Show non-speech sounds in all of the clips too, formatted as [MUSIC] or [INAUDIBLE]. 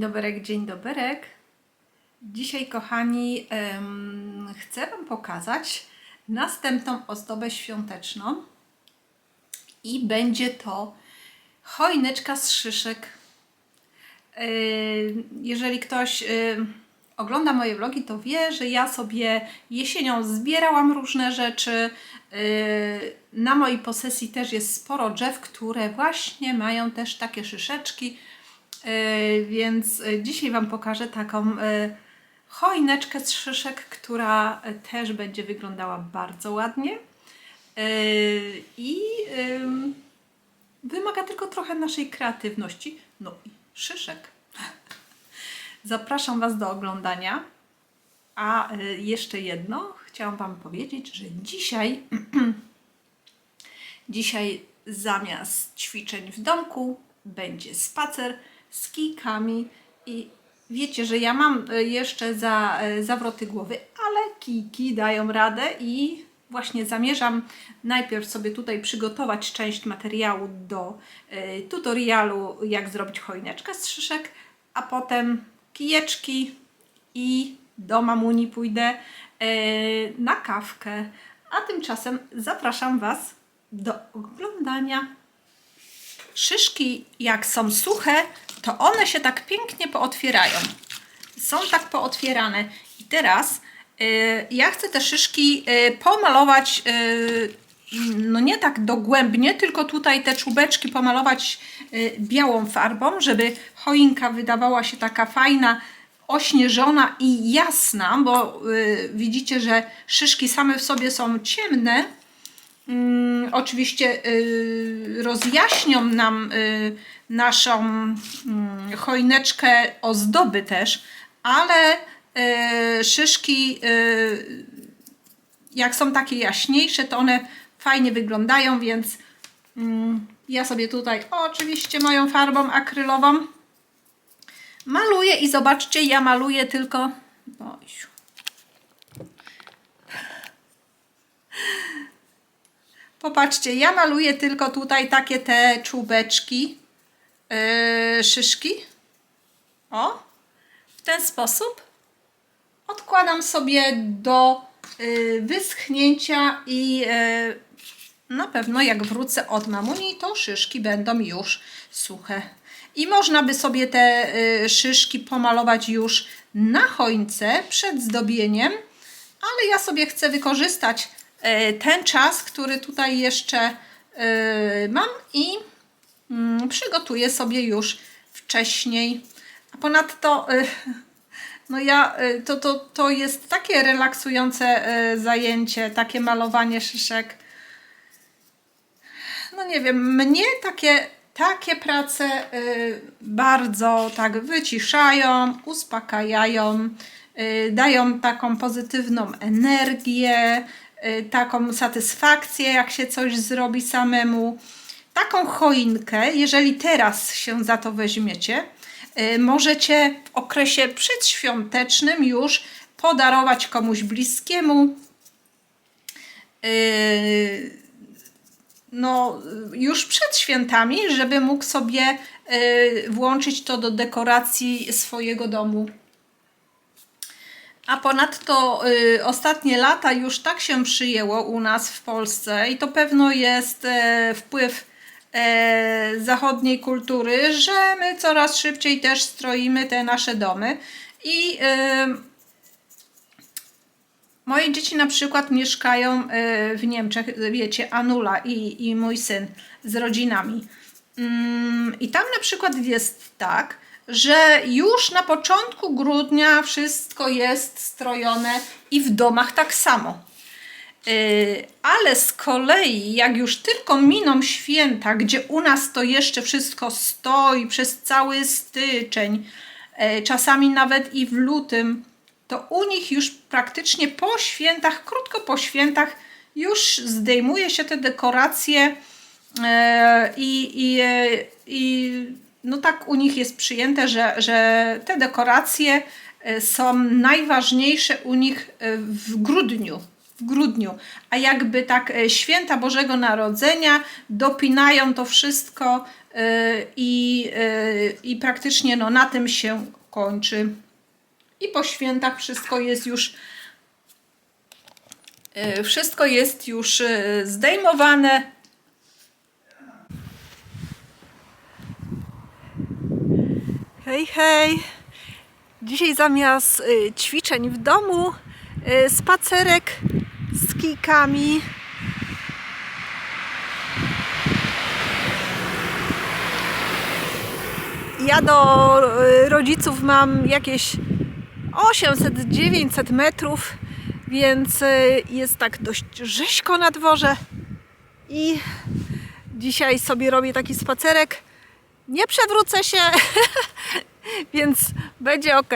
Dzień doberek, dzień doberek. Dzisiaj, kochani, chcę Wam pokazać następną ozdobę świąteczną i będzie to choineczka z szyszek. Yy, Jeżeli ktoś yy, ogląda moje vlogi, to wie, że ja sobie jesienią zbierałam różne rzeczy. Yy, Na mojej posesji też jest sporo drzew, które właśnie mają też takie szyszeczki. Yy, Więc yy, dzisiaj Wam pokażę taką yy, choineczkę z szyszek, która też będzie wyglądała bardzo ładnie. I ym, wymaga tylko trochę naszej kreatywności. No i szyszek. [LAUGHS] Zapraszam Was do oglądania. A jeszcze jedno, chciałam Wam powiedzieć, że dzisiaj, [CLEARS THROAT] dzisiaj zamiast ćwiczeń w domku będzie spacer z kijkami i wiecie, że ja mam y, jeszcze za, y, zawroty głowy, ale kijki dają radę i właśnie zamierzam najpierw sobie tutaj przygotować część materiału do y, tutorialu, jak zrobić choineczkę z szyszek, a potem kijeczki i do mamuni pójdę na kawkę. A tymczasem zapraszam Was do oglądania. Szyszki, jak są suche, to one się tak pięknie pootwierają. Są tak pootwierane. I teraz y, ja chcę te szyszki y, pomalować, y, no nie tak dogłębnie, tylko tutaj te czubeczki pomalować białą farbą, żeby choinka wydawała się taka fajna, ośnieżona i jasna, bo widzicie, że szyszki same w sobie są ciemne, Mm, oczywiście y, rozjaśnią nam y, naszą mm, choineczkę ozdoby też, ale y, szyszki y, jak są takie jaśniejsze, to one fajnie wyglądają, więc mm, ja sobie tutaj oczywiście moją farbą akrylową maluję i zobaczcie, ja maluję tylko. Popatrzcie, ja maluję tylko tutaj takie te czubeczki, yy, szyszki. O, w ten sposób. Odkładam sobie do yy, wyschnięcia i yy, na pewno jak wrócę od mamuni, to szyszki będą już suche. I można by sobie te y, szyszki pomalować już na choince przed zdobieniem, ale ja sobie chcę wykorzystać ten czas, który tutaj jeszcze y, mam i mm, przygotuję sobie już wcześniej. A ponadto y, no ja, to, to, to jest takie relaksujące zajęcie, takie malowanie szyszek no nie wiem, mnie takie, takie prace bardzo tak wyciszają, uspokajają, dają taką pozytywną energię, taką satysfakcję, jak się coś zrobi samemu. Taką choinkę, jeżeli teraz się za to weźmiecie, y, możecie w okresie przedświątecznym już podarować komuś bliskiemu. Y, no, już przed świętami, żeby mógł sobie y, włączyć to do dekoracji swojego domu. A ponadto y, ostatnie lata już tak się przyjęło u nas w Polsce i to pewno jest e, wpływ e, zachodniej kultury, że my coraz szybciej też stroimy te nasze domy i y, Moje dzieci na przykład mieszkają y, w Niemczech, wiecie, Anula i, i mój syn z rodzinami. Mm, I tam na przykład jest tak, że już na początku grudnia wszystko jest strojone i w domach tak samo. Y, Ale z kolei, jak już tylko miną święta, gdzie u nas to jeszcze wszystko stoi przez cały styczeń, y, czasami nawet i w lutym, to u nich już praktycznie po świętach, krótko po świętach, już zdejmuje się te dekoracje e, i, i, e, i no tak u nich jest przyjęte, że, że te dekoracje e, są najważniejsze u nich e, w grudniu, w grudniu, a jakby tak e, święta Bożego Narodzenia dopinają to wszystko i, i praktycznie no, na tym się kończy. I po świętach wszystko jest już wszystko jest już zdejmowane. Hej, hej! Dzisiaj zamiast y, ćwiczeń w domu, y, spacerek z kijkami. Ja do y, rodziców mam jakieś 800-900 metrów, więc jest tak dość rzeźko na dworze. I dzisiaj sobie robię taki spacerek. Nie przewrócę się, [LAUGHS] więc będzie ok.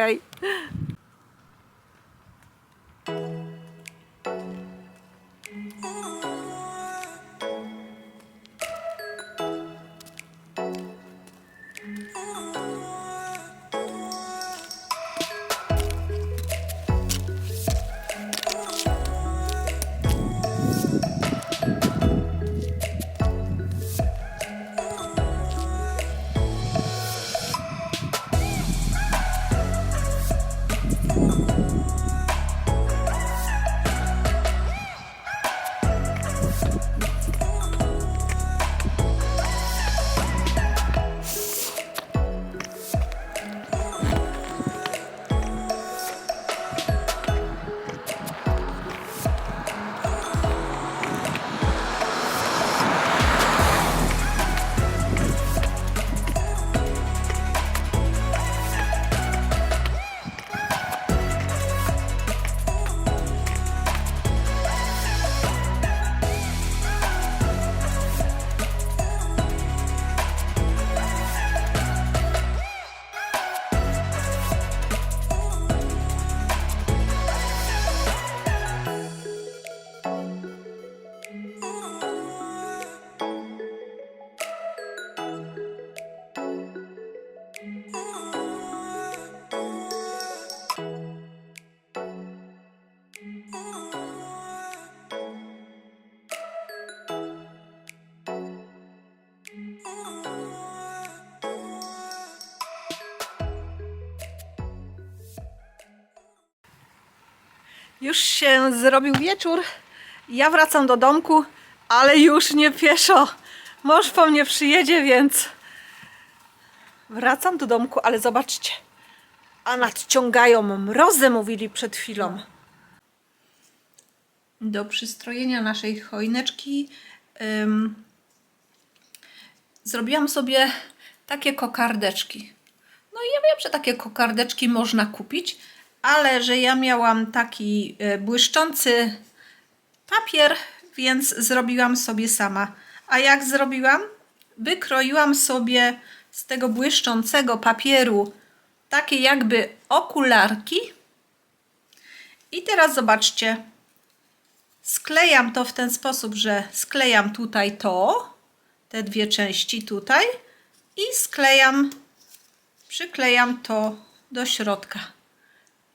Już się zrobił wieczór. Ja wracam do domku, ale już nie pieszo. Mąż po mnie przyjedzie, więc wracam do domku, ale zobaczcie. A nadciągają mrozy, mówili przed chwilą. Do przystrojenia naszej choineczki ym, zrobiłam sobie takie kokardeczki. No i ja wiem, że takie kokardeczki można kupić, ale że ja miałam taki e, błyszczący papier, więc zrobiłam sobie sama. A jak zrobiłam? Wykroiłam sobie z tego błyszczącego papieru takie jakby okularki. I teraz zobaczcie, sklejam to w ten sposób, że sklejam tutaj to, te dwie części tutaj i sklejam, przyklejam to do środka.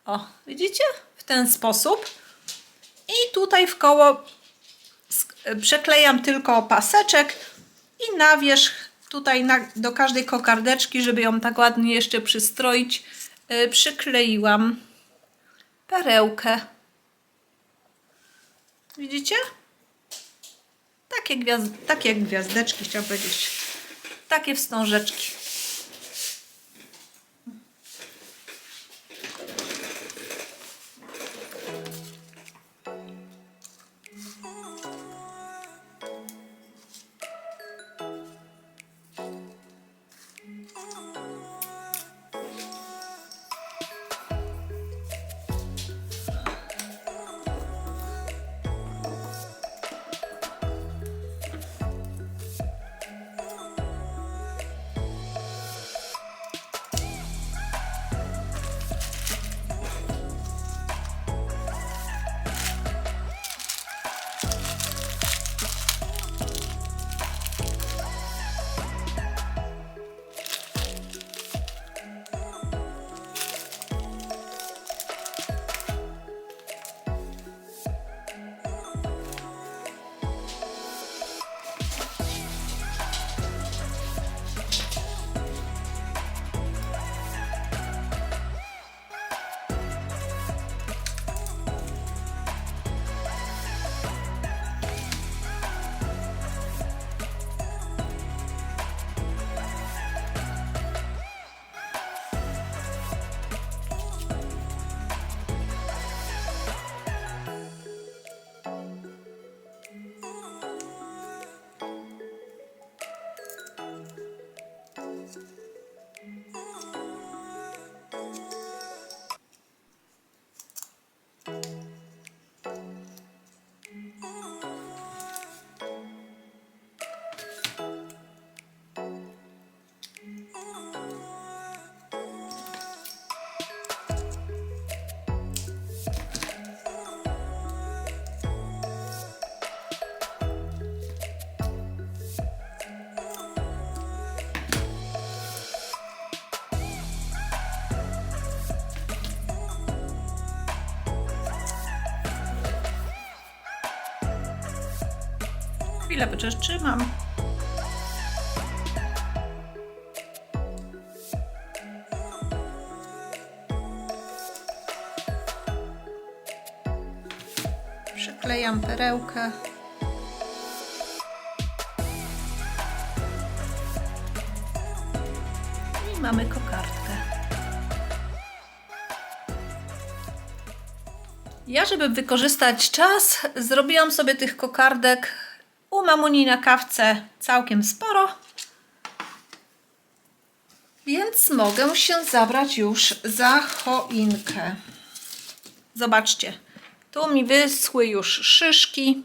O, widzicie? W ten sposób. I tutaj w koło przeklejam tylko paseczek i na wierzch tutaj na, do każdej kokardeczki, żeby ją tak ładnie jeszcze przystroić, yy, przykleiłam perełkę. Widzicie? Takie, gwiazd- takie gwiazdeczki, chciałam powiedzieć. Takie wstążeczki. Chwilę przytrzymam. Przyklejam perełkę. I mamy kokardkę. Ja, żeby wykorzystać czas, zrobiłam sobie tych kokardek u mamuni na kawce całkiem sporo. Więc mogę się zabrać już za choinkę. Zobaczcie, tu mi wyschły już szyszki.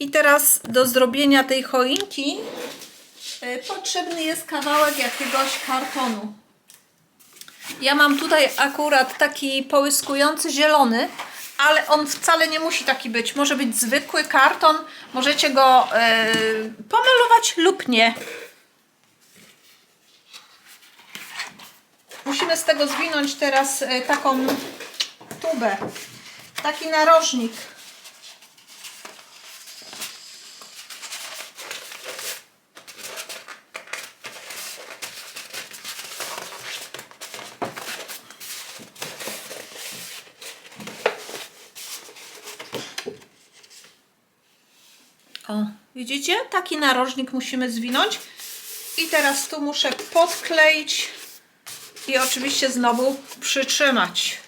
I teraz do zrobienia tej choinki y, potrzebny jest kawałek jakiegoś kartonu. Ja mam tutaj akurat taki połyskujący zielony, ale on wcale nie musi taki być. Może być zwykły karton, możecie go yy, pomalować lub nie. Musimy z tego zwinąć teraz y, taką tubę, taki narożnik. O, widzicie? Taki narożnik musimy zwinąć. I teraz tu muszę podkleić i oczywiście znowu przytrzymać.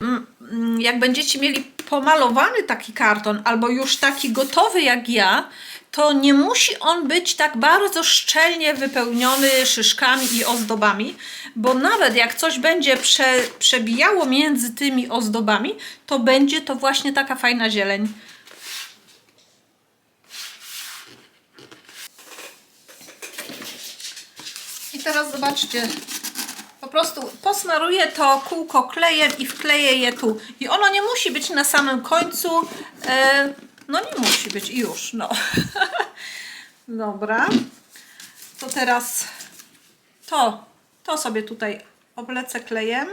Mm, jak będziecie mieli pomalowany taki karton, albo już taki gotowy jak ja, to nie musi on być tak bardzo szczelnie wypełniony szyszkami i ozdobami, bo nawet jak coś będzie prze, przebijało między tymi ozdobami, to będzie to właśnie taka fajna zieleń. I teraz zobaczcie, po prostu posmaruję to kółko klejem i wkleję je tu. I ono nie musi być na samym końcu. E, no nie musi być i już, no. [LAUGHS] Dobra. To teraz to, to sobie tutaj oblecę klejem.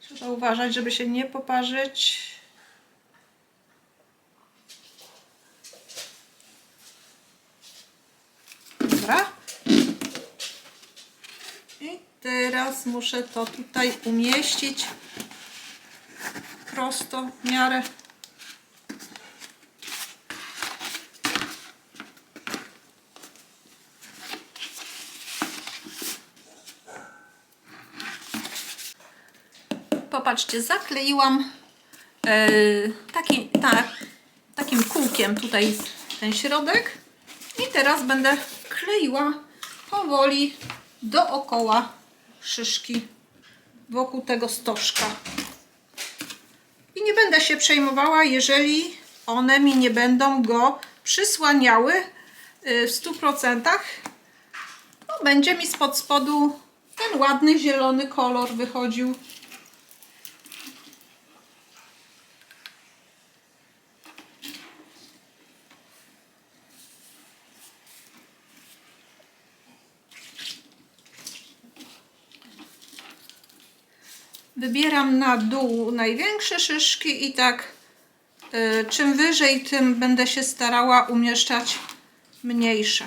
Trzeba uważać, żeby się nie poparzyć. Dobra. I teraz muszę to tutaj umieścić prosto w miarę. Popatrzcie, zakleiłam e, taki, tak, takim kółkiem tutaj ten środek. I teraz będę kleiła powoli dookoła szyszki wokół tego stożka. I nie będę się przejmowała, jeżeli one mi nie będą go przysłaniały y, w 100%. No, będzie mi spod spodu ten ładny zielony kolor wychodził. Wybieram na dół największe szyszki i tak y, czym wyżej, tym będę się starała umieszczać mniejsze.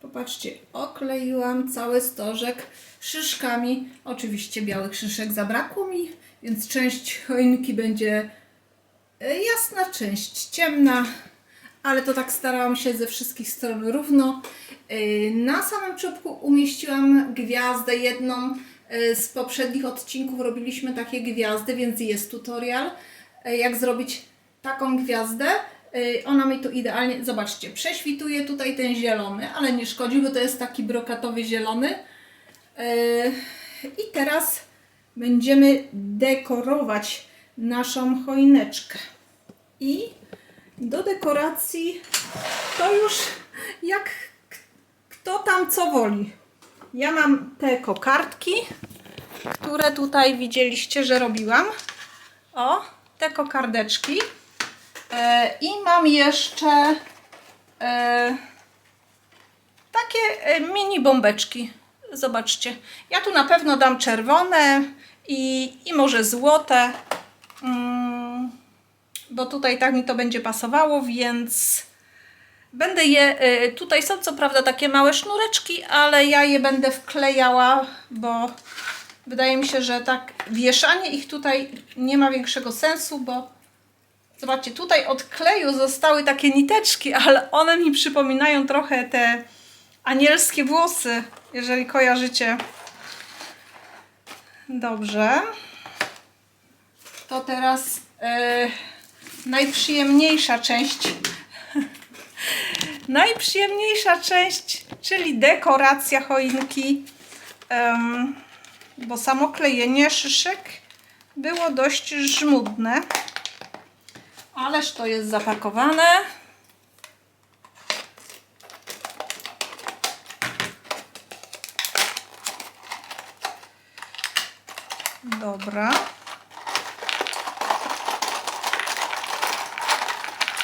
Popatrzcie, okleiłam cały stożek szyszkami. Oczywiście białych szyszek zabrakło mi, więc część choinki będzie e, jasna, część ciemna, ale to tak starałam się ze wszystkich stron równo. E, Na samym czubku umieściłam gwiazdę jedną. e, Z poprzednich odcinków robiliśmy takie gwiazdy, więc jest tutorial, jak zrobić taką gwiazdę. Y, Ona mi tu idealnie, zobaczcie, prześwituje tutaj ten zielony, ale nie szkodzi, bo to jest taki brokatowy zielony. Y, I teraz będziemy dekorować naszą choineczkę. I do dekoracji to już jak kto tam co woli. Ja mam te kokardki, które tutaj widzieliście, że robiłam. O, te kokardeczki. E, I mam jeszcze e, takie e, mini bombeczki. Zobaczcie. Ja tu na pewno dam czerwone i, i może złote, mm, bo tutaj tak mi to będzie pasowało, więc będę je. Tutaj są co prawda takie małe sznureczki, ale ja je będę wklejała, bo wydaje mi się, że tak wieszanie ich tutaj nie ma większego sensu, bo Zobaczcie, tutaj od kleju zostały takie niteczki, ale one mi przypominają trochę te anielskie włosy, jeżeli kojarzycie. Dobrze. To teraz e, najprzyjemniejsza część. [LAUGHS] najprzyjemniejsza część, czyli dekoracja choinki. Em, bo samo klejenie szyszek było dość żmudne. Ależ to jest zapakowane. Dobra.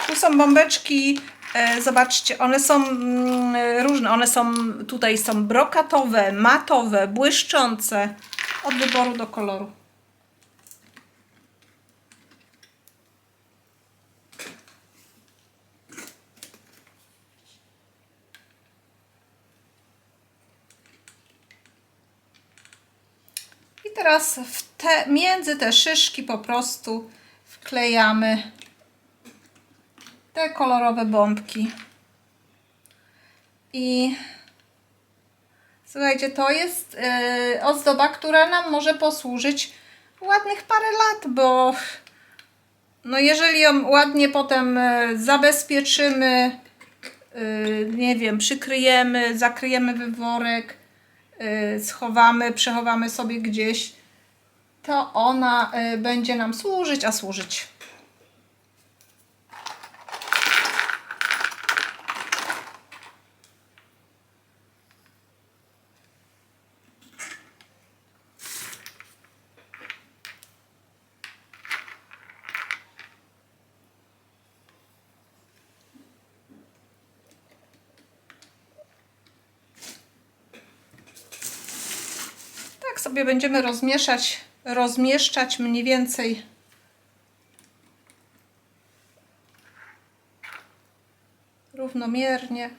Tu są bombeczki. E, zobaczcie, one są mm, różne. One są tutaj są brokatowe, matowe, błyszczące. Od wyboru do koloru. I teraz te, między te szyszki po prostu wklejamy te kolorowe bombki. I słuchajcie, to jest yy, ozdoba, która nam może posłużyć ładnych parę lat, bo no jeżeli ją ładnie potem e, zabezpieczymy, y, nie wiem, przykryjemy, zakryjemy wyworek, y, schowamy, przechowamy sobie gdzieś, to ona y, będzie nam służyć, a służyć. Tak sobie będziemy rozmieszać, rozmieszczać mniej więcej równomiernie.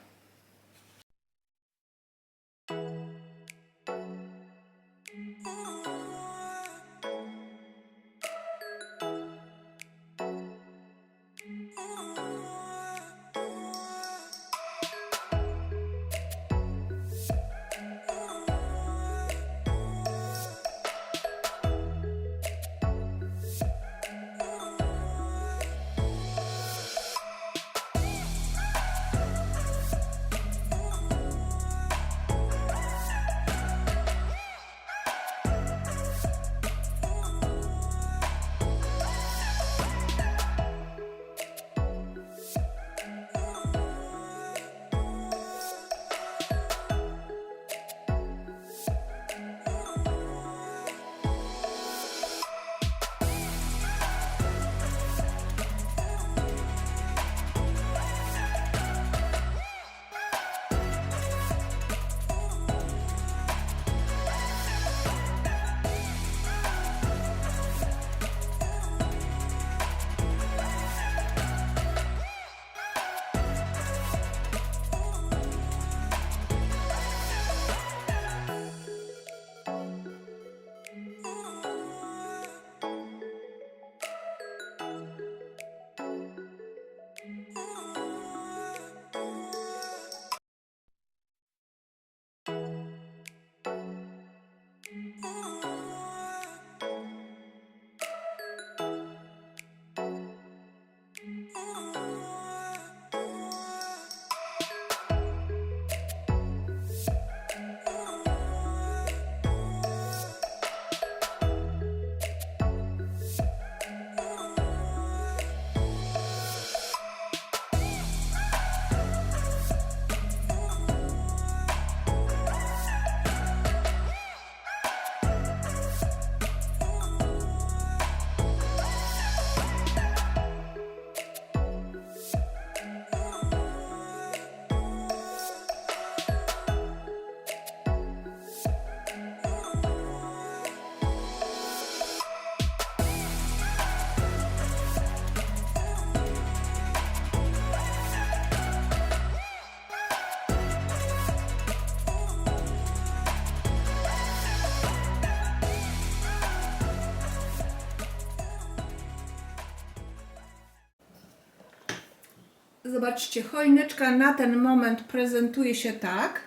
Zobaczcie, choineczka na ten moment prezentuje się tak.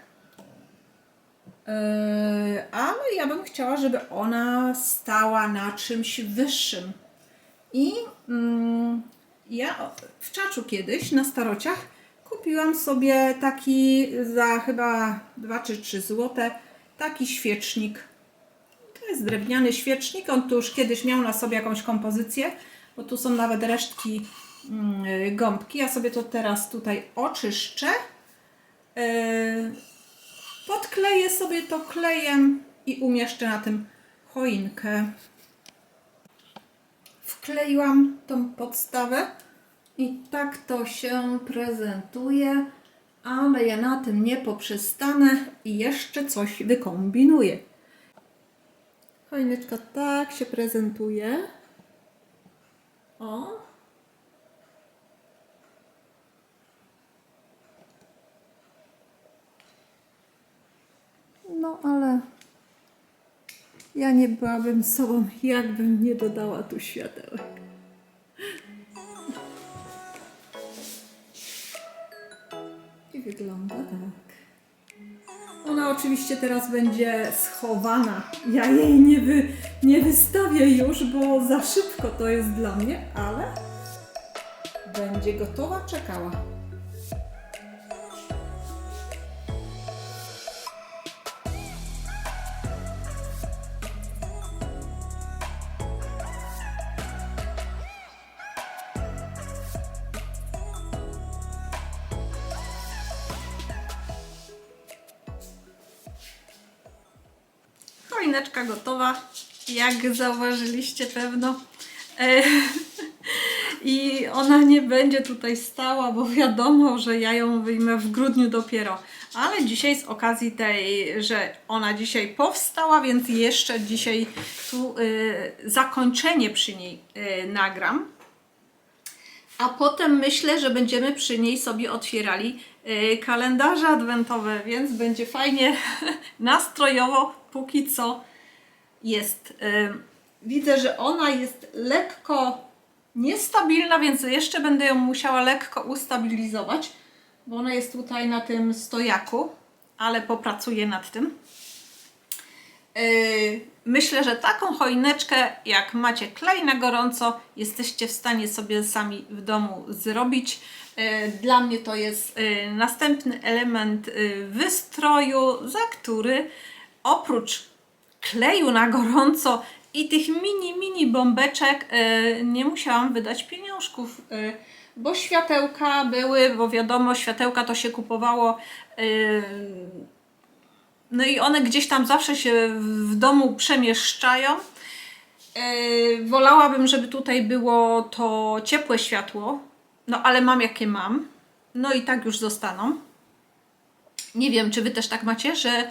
Yy, ale ja bym chciała, żeby ona stała na czymś wyższym. I mm, ja w czaczu kiedyś na starociach kupiłam sobie taki za chyba 2 czy 3 złote taki świecznik. To jest drewniany świecznik. On tu już kiedyś miał na sobie jakąś kompozycję, bo tu są nawet resztki gąbki. Ja sobie to teraz tutaj oczyszczę. Yy, podkleję sobie to klejem i umieszczę na tym choinkę. Wkleiłam tą podstawę i tak to się prezentuje, ale ja na tym nie poprzestanę i jeszcze coś wykombinuję. Choineczka tak się prezentuje. O. No ale ja nie byłabym sobą, jakbym nie dodała tu światełek. I wygląda tak. Ona oczywiście teraz będzie schowana. Ja jej nie, wy, nie wystawię już, bo za szybko to jest dla mnie, ale będzie gotowa, czekała. Choineczka gotowa, jak zauważyliście pewno. E, [LAUGHS] I ona nie będzie tutaj stała, bo wiadomo, że ja ją wyjmę w grudniu dopiero. Ale dzisiaj z okazji tej, że ona dzisiaj powstała, więc jeszcze dzisiaj tu y, zakończenie przy niej y, nagram. A potem myślę, że będziemy przy niej sobie otwierali kalendarze adwentowe, więc będzie fajnie [LAUGHS] nastrojowo, póki co jest. Widzę, że ona jest lekko niestabilna, więc jeszcze będę ją musiała lekko ustabilizować, bo ona jest tutaj na tym stojaku, ale popracuję nad tym. Yy, Myślę, że taką choineczkę, jak macie klej na gorąco, jesteście w stanie sobie sami w domu zrobić. Yy, Dla mnie to jest yy, następny element wystroju, za który oprócz kleju na gorąco i tych mini, mini bombeczek yy, nie musiałam wydać pieniążków. yy, Bo światełka były, bo wiadomo, światełka to się kupowało yy, no i one gdzieś tam zawsze się w domu przemieszczają. Wolałabym, żeby tutaj było to ciepłe światło, no ale mam jakie mam. No i tak już zostaną. Nie wiem, czy wy też tak macie, że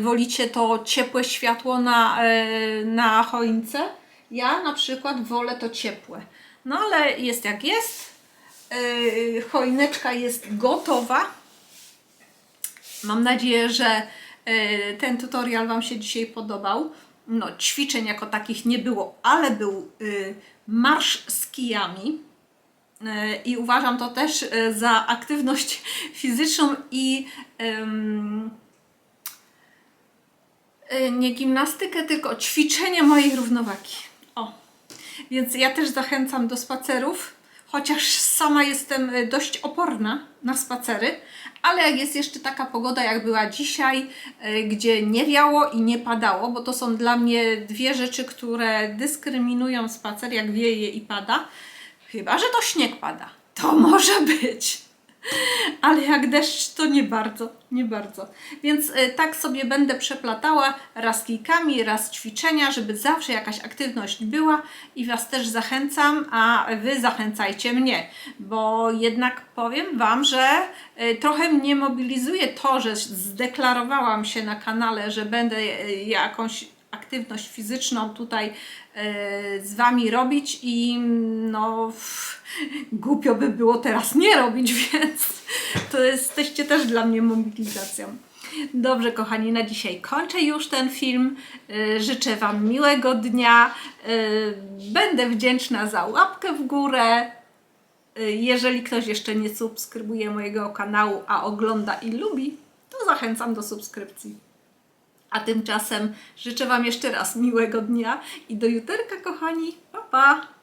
wolicie to ciepłe światło na, yy, na choince. Ja na przykład wolę to ciepłe. No ale jest jak jest. Yy, choineczka jest gotowa. Mam nadzieję, że ten tutorial Wam się dzisiaj podobał. No, ćwiczeń jako takich nie było, ale był y, marsz z kijami. I uważam to też za aktywność [LAUGHS] fizyczną i y, nie gimnastykę, tylko ćwiczenie mojej równowagi. O, więc ja też zachęcam do spacerów, chociaż sama jestem y, dość oporna na spacery, ale jak jest jeszcze taka pogoda, jak była dzisiaj, y, gdzie nie wiało i nie padało, bo to są dla mnie dwie rzeczy, które dyskryminują spacer, jak wieje i pada. Chyba, że to śnieg pada. To może być. Ale jak deszcz, to nie bardzo, nie bardzo. Więc y, tak sobie będę przeplatała raz kijkami, raz ćwiczenia, żeby zawsze jakaś aktywność była i Was też zachęcam, a Wy zachęcajcie mnie, bo jednak powiem Wam, że y, trochę mnie mobilizuje to, że zdeklarowałam się na kanale, że będę y, jakąś aktywność fizyczną tutaj e, z Wami robić i no [LAUGHS] głupio by było teraz nie robić, [LAUGHS] więc to jesteście też dla mnie mobilizacją. Dobrze, kochani, na dzisiaj kończę już ten film. E, Życzę Wam miłego dnia. E, Będę wdzięczna za łapkę w górę. Jeżeli ktoś jeszcze nie subskrybuje mojego kanału, a ogląda i lubi, to zachęcam do subskrypcji. A tymczasem życzę Wam jeszcze raz miłego dnia i do juterka, kochani. Pa, pa!